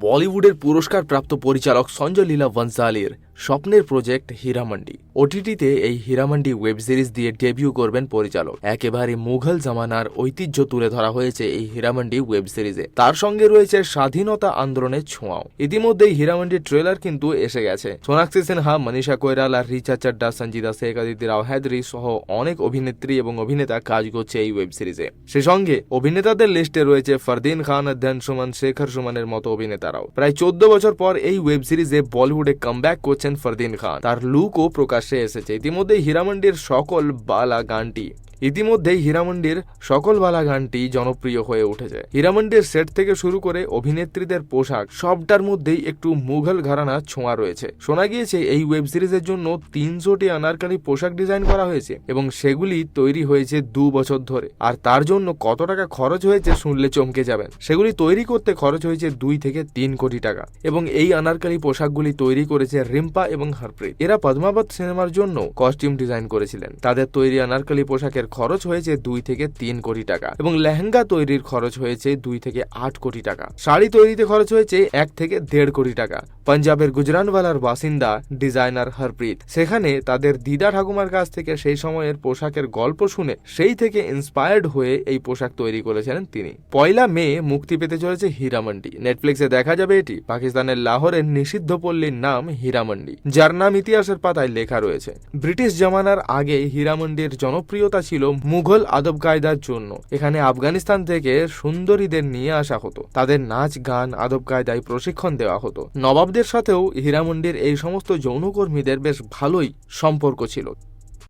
বলিউডের পুরস্কারপ্রাপ্ত পরিচালক সঞ্জয় লীলা বনসালির স্বপ্নের প্রজেক্ট হীরামান্ডি। ওটিটিতে এই হীরামান্ডি ওয়েব সিরিজ দিয়ে ডেবিউ করবেন পরিচালক। একেবারে মুঘল জামানার ঐতিহ্য তুলে ধরা হয়েছে এই হীরামান্ডি ওয়েব সিরিজে। তার সঙ্গে রয়েছে স্বাধীনতা আন্দোলনের ছোঁয়াও। ইতিমধ্যেই হীরামান্ডির ট্রেলার কিন্তু এসে গেছে। সোনাক্ষী সিনহা, মনীষা কৈরাল আর রিচা চাড্ডা, সঞ্জিদা শেখ, আদিত্য রাও হায়দ্রি সহ অনেক অভিনেত্রী এবং অভিনেতা কাজ করছে এই ওয়েব সিরিজে। সে সঙ্গে অভিনেতাদের লিস্টে রয়েছে ফরদিন খান অধ্যয়ন সুমন শেখর সুমনের মতো অভিনেতারাও। প্রায় চোদ্দ বছর পর এই ওয়েব সিরিজে বলিউডে কামব্যাক করছেন ফরদিন খান তার লুকও প্রকাশ্যে এসেছে ইতিমধ্যে হীরামন্ডির সকল বালা গানটি ইতিমধ্যেই হীরামন্ডির সকল বালা গানটি জনপ্রিয় হয়ে উঠেছে। হীরামন্ডির সেট থেকে শুরু করে অভিনেত্রীদের পোশাক, সবটার মধ্যেই একটু মুঘল ঘরানা ছোঁয়া রয়েছে। শোনা গিয়েছে এই ওয়েব সিরিজের জন্য তিনশোটি আনারকালি পোশাক ডিজাইন করা হয়েছে এবং সেগুলি তৈরি হয়েছে দু বছর ধরে। আর তার জন্য কত টাকা খরচ হয়েছে শুনলে চমকে যাবেন। সেগুলি তৈরি করতে খরচ হয়েছে দুই থেকে তিন কোটি টাকা এবং এই আনারকালি পোশাকগুলি তৈরি করেছে রিম্পা এবং হরপ্রীত। এরা পদ্মাবত সিনেমার জন্য কস্টিউম ডিজাইন করেছিলেন। তাদের তৈরি আনারকালি পোশাকের খরচ হয়েছে দুই থেকে তিন কোটি টাকা এবং লেহেঙ্গা তৈরির খরচ হয়েছে দুই থেকে আট কোটি টাকা। শাড়ি তৈরিতে খরচ হয়েছে এক থেকে দেড় কোটি টাকা। পাঞ্জাবের গুজরানওয়ালার বাসিন্দা ডিজাইনার হরপ্রীত। সেখানে তাদের দিদা ঠাকুমার কাছ থেকে সেই সময়ের পোশাকের গল্প শুনে সেই থেকে ইন্সপায়ার্ড হয়ে এই পোশাক তৈরি করেছিলেন তিনি। পয়লা মে মুক্তি পেতে চলেছে হীরামন্ডি। নেটফ্লিক্সে দেখা যাবে এটি। পাকিস্তানের লাহোরের নিষিদ্ধ পল্লীর নাম হীরামন্ডি। যার নাম ইতিহাসের পাতায় লেখা রয়েছে। ব্রিটিশ জামানার আগে হীরামন্ডির জনপ্রিয়তা ছিল মুঘল আদব কায়দার জন্য। এখানে আফগানিস্তান থেকে সুন্দরীদের নিয়ে আসা হতো। তাদের নাচ, গান, আদব কায়দায় প্রশিক্ষণ দেওয়া হতো। নবাবদের সাথেও হীরামন্ডির এই সমস্ত যৌনকর্মীদের বেশ ভালোই সম্পর্ক ছিল।